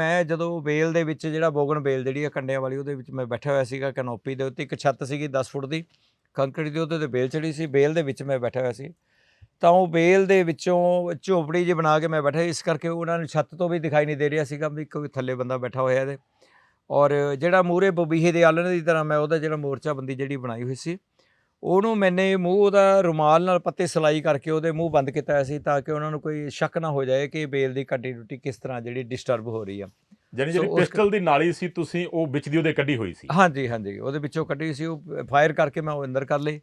ਮੈਂ ਜਦੋਂ ਬੇਲ ਦੇ ਵਿੱਚ ਜਿਹੜਾ ਬੋਗਨ ਬੇਲ ਜਿਹੜੀ ਆ ਕੰਡਿਆਂ ਵਾਲੀ, ਉਹਦੇ ਵਿੱਚ ਮੈਂ ਬੈਠਾ ਹੋਇਆ ਸੀਗਾ ਕੈਨੋਪੀ ਦੇ ਉੱਤੇ, ਇੱਕ ਛੱਤ ਸੀਗੀ 10 ਫੁੱਟ ਦੀ ਕੰਕਰੀਟ ਦੀ ਉਹਦੇ ਤੇ ਬੇਲ ਚੜੀ ਸੀ ਬੇਲ ਦੇ ਵਿੱਚ ਮੈਂ ਬੈਠਾ ਹੋਇਆ ਸੀ। ਤਾਂ ਉਹ ਬੇਲ ਦੇ ਵਿੱਚੋਂ ਝੋਪੜੀ ਜਿਹੀ ਬਣਾ ਕੇ ਮੈਂ ਬੈਠਾ, ਇਸ ਕਰਕੇ ਉਹਨਾਂ ਨੂੰ ਛੱਤ ਤੋਂ ਵੀ ਦਿਖਾਈ ਨਹੀਂ ਦੇ ਰਿਹਾ ਸੀਗਾ ਵੀ ਕੋਈ ਥੱਲੇ ਬੰਦਾ ਬੈਠਾ ਹੋਇਆ ਇਹਦੇ। ਔਰ ਜਿਹੜਾ ਮੂਰੇ ਬਬੀਹੇ ਦੇ ਆਲਣੇ ਦੀ ਤਰ੍ਹਾਂ ਮੈਂ ਉਹਦਾ ਜਿਹੜਾ ਮੋਰਚਾ ਬੰਦੀ ਜਿਹੜੀ ਬਣਾਈ ਹੋਈ ਸੀ ਉਹਨੂੰ ਮੈਨੇ ਮੂੰਹ ਉਹਦਾ ਰੁਮਾਲ ਨਾਲ ਪੱਤੇ ਸਲਾਈ ਕਰਕੇ ਉਹਦੇ ਮੂੰਹ ਬੰਦ ਕੀਤਾ ਹੋਇਆ ਸੀ ਤਾਂ ਕਿ ਉਹਨਾਂ ਨੂੰ ਕੋਈ ਸ਼ੱਕ ਨਾ ਹੋ ਜਾਏ ਕਿ ਬੇਲ ਦੀ ਕੱਟੀ ਟੁੱਟੀ ਕਿਸ ਤਰ੍ਹਾਂ ਜਿਹੜੀ ਡਿਸਟਰਬ ਹੋ ਰਹੀ ਆ। ਜਾਨੀ ਜਿਹੜੀ ਪਿਸਟਲ ਦੀ ਨਾਲੀ ਸੀ ਤੁਸੀਂ ਉਹ ਵਿੱਚ ਦੀ ਉਹਦੇ ਕੱਢੀ ਹੋਈ ਸੀ? ਹਾਂਜੀ ਹਾਂਜੀ। ਉਹਦੇ ਵਿੱਚੋਂ ਕੱਢੀ ਸੀ ਉਹ ਫਾਇਰ ਕਰਕੇ ਮੈਂ ਉਹ ਅੰਦਰ ਕਰ ਲਈ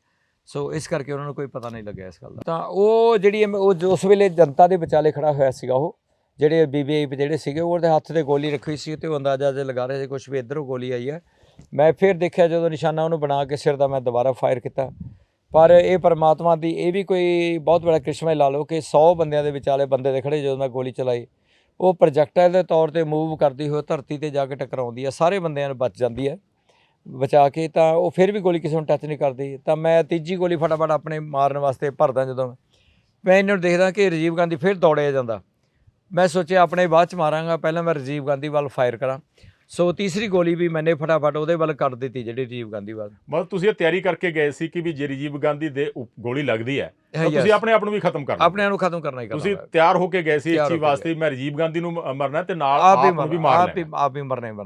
ਸੋ ਇਸ ਕਰਕੇ ਉਹਨਾਂ ਨੂੰ ਕੋਈ ਪਤਾ ਨਹੀਂ ਲੱਗਿਆ ਇਸ ਗੱਲ ਦਾ। ਤਾਂ ਉਹ ਜਿਹੜੀ ਉਹ ਉਸ ਵੇਲੇ ਜਨਤਾ ਦੇ ਵਿਚਾਲੇ ਖੜਾ ਹੋਇਆ ਸੀਗਾ ਉਹ ਜਿਹੜੇ ਬੀਬੀਆਈ ਜਿਹੜੇ ਸੀਗੇ ਉਹਦੇ ਹੱਥ ਤੇ ਗੋਲੀ ਰੱਖੀ ਸੀ ਤੇ ਉਹ ਅੰਦਾਜ਼ਾ ਜੇ ਲਗਾ ਰਹੇ ਸੀ ਕੁਝ ਵੀ ਇੱਧਰੋਂ ਗੋਲੀ ਆਈ ਹੈ। ਮੈਂ ਫਿਰ ਦੇਖਿਆ ਜਦੋਂ ਨਿਸ਼ਾਨਾ ਉਹਨੂੰ ਬਣਾ ਕੇ ਸਿਰ ਦਾ ਮੈਂ ਦੁਬਾਰਾ ਫਾਇਰ ਕੀਤਾ। ਪਰ ਇਹ ਪਰਮਾਤਮਾ ਦੀ, ਇਹ ਵੀ ਕੋਈ ਬਹੁਤ ਬੜਾ ਕ੍ਰਿਸ਼ਮਾ ਹੀ ਲਾ ਲਓ ਕਿ 100 ਬੰਦਿਆਂ ਦੇ ਵਿਚਾਲੇ ਬੰਦੇ ਦੇ ਖੜੇ ਜਦੋਂ ਮੈਂ ਗੋਲੀ ਚਲਾਈ। ਉਹ ਪ੍ਰੋਜੈਕਟਾਈਲ ਦੇ ਤੌਰ ਤੇ ਮੂਵ ਕਰਦੀ ਹੋਈ ਧਰਤੀ ਤੇ ਜਾ ਕੇ ਟਕਰਾਉਂਦੀ ਹੈ, ਸਾਰੇ ਬੰਦਿਆਂ ਨੂੰ ਬਚ ਜਾਂਦੀ ਹੈ। ਬਚਾ ਕੇ ਤਾਂ ਉਹ ਫਿਰ ਵੀ ਗੋਲੀ ਕਿਸੇ ਨੂੰ ਟੱਚ ਨਹੀਂ ਕਰਦੀ। ਤਾਂ ਮੈਂ ਤੀਜੀ ਗੋਲੀ ਫਟਾਫਟ ਆਪਣੇ ਮਾਰਨ ਵਾਸਤੇ ਭਰਦਾ ਜਦੋਂ ਮੈਂ ਇਹਨਾਂ ਨੂੰ ਦੇਖਦਾ ਕਿ ਰਾਜੀਵ ਗਾਂਧੀ ਫਿਰ ਦੌੜਿਆ ਜਾਂਦਾ। ਮੈਂ ਸੋਚਿਆ ਆਪਣੇ ਬਾਅਦ ਚ ਮਾਰਾਂਗਾ, ਪਹਿਲਾਂ ਮੈਂ ਰਾਜੀਵ ਗਾਂਧੀ ਵੱਲ ਫਾਇਰ ਕਰਾਂ। ਸੋ ਤੀਸਰੀ ਗੋਲੀ ਵੀ ਮੈਨੇ ਫਟਾਫਟ ਉਹਦੇ ਵੱਲ ਕਰ ਦਿੱਤੀ ਜਿਹੜੀ ਰਾਜੀਵ ਗਾਂਧੀ ਵੱਲ ਮਤਲਬ ਤੁਸੀਂ ਇਹ ਤਿਆਰੀ ਕਰਕੇ ਗਏ ਸੀ ਕਿ ਵੀ ਜੇ ਰਾਜੀਵ ਗਾਂਧੀ ਦੇ ਉਪ- ਗੋਲੀ ਲੱਗਦੀ ਹੈ ਤਾਂ. ਤੁਸੀਂ ਆਪਣੇ ਆਪ ਨੂੰ ਵੀ ਖਤਮ ਕਰਨਾ ਆਪਣੇ ਆਪ ਨੂੰ ਖਤਮ ਕਰਨਾ ਹੀ ਕਰਨਾ ਤੁਸੀਂ। ਤਿਆਰ ਹੋ ਕੇ ਗਏ ਸੀ ਇਸ ਤਿਆਰ ਚੀਜ਼ ਕੇ ਵਾਸਤੇ ਮੈਂ ਰਾਜੀਵ ਗਾਂਧੀ ਨੂੰ ਮ- ਮਰਨਾ ਤੇ ਨਾਲ ਆਪ ਵੀ ਨੂੰ ਵੀ ਹੀ ਮਰਨੇ ਬਣਾ